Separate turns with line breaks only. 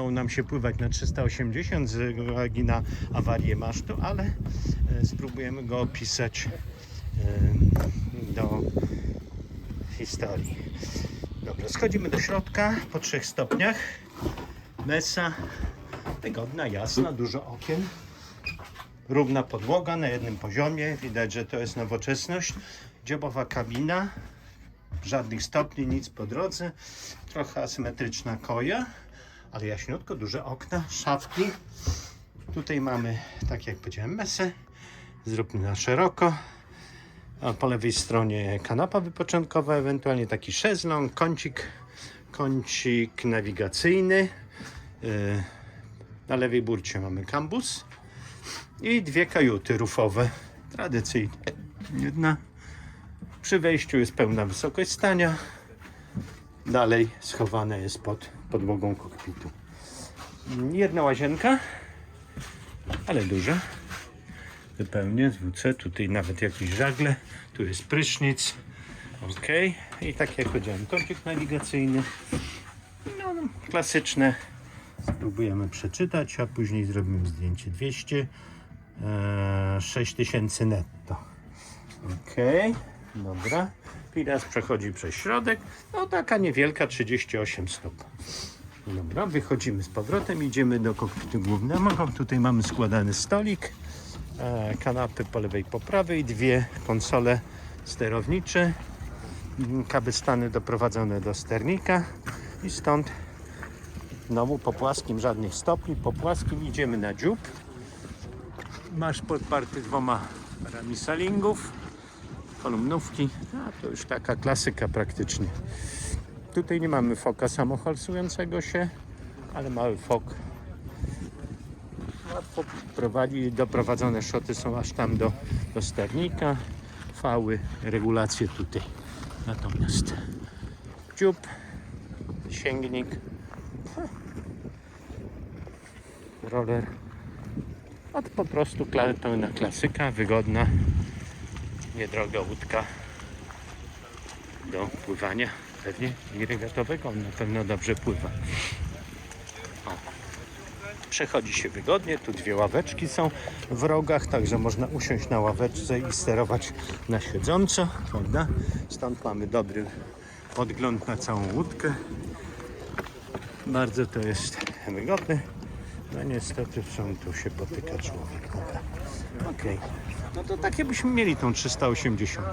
udało nam się pływać na 380 z uwagi na awarię masztu, ale e, spróbujemy go opisać e, do historii. Dobra, schodzimy do środka po trzech stopniach. Mesa wygodna, jasna, dużo okien. Równa podłoga na jednym poziomie. Widać, że to jest nowoczesność. Dziobowa kabina. Żadnych stopni, nic po drodze. Trochę asymetryczna koja, ale jaśniutko, duże okna, szafki. Tutaj mamy, tak jak powiedziałem, mesę. Zróbmy na szeroko. A po lewej stronie kanapa wypoczynkowa, ewentualnie taki szezlong, kącik, kącik nawigacyjny. Yy, Na lewej burcie mamy kambus i dwie kajuty rufowe, tradycyjnie. Jedna przy wejściu jest pełna wysokość stania, dalej schowane jest pod podłogą kokpitu. Jedna łazienka, ale duża. Zupełnie zwrócę, tutaj nawet jakieś żagle, tu jest prysznic. Ok, i tak jak powiedziałem, kącik nawigacyjny. No, klasyczne. Spróbujemy przeczytać, a później zrobimy zdjęcie 200. Eee, 6000 netto. Ok, dobra. Piras przechodzi przez środek. No taka niewielka, 38 stóp. Dobra, wychodzimy z powrotem, idziemy do kokpitu głównego. Tutaj mamy składany stolik, e, kanapy po lewej, po prawej, dwie konsole sterownicze, mm, kabelstany doprowadzone do sternika i stąd znowu po płaskim żadnych stopni, po płaskim idziemy na dziób. Masz podparty dwoma parami salingów, kolumnówki, a to już taka klasyka praktycznie. Tutaj nie mamy foka samoholsującego się, ale mały fok. Łatwo prowadzi, doprowadzone szoty są aż tam do, do sternika, fały, regulacje tutaj. Natomiast dziób, sięgnik, roller, to po prostu pełna klasyka, wygodna, niedroga łódka do pływania, pewnie i on na pewno dobrze pływa. O. Przechodzi się wygodnie, tu dwie ławeczki są w rogach, także można usiąść na ławeczce i sterować na siedząco, prawda? Stąd mamy dobry podgląd na całą łódkę. Bardzo to jest wygodne. No niestety są tu się potyka człowiek. Okej. No to takie byśmy mieli tą 380.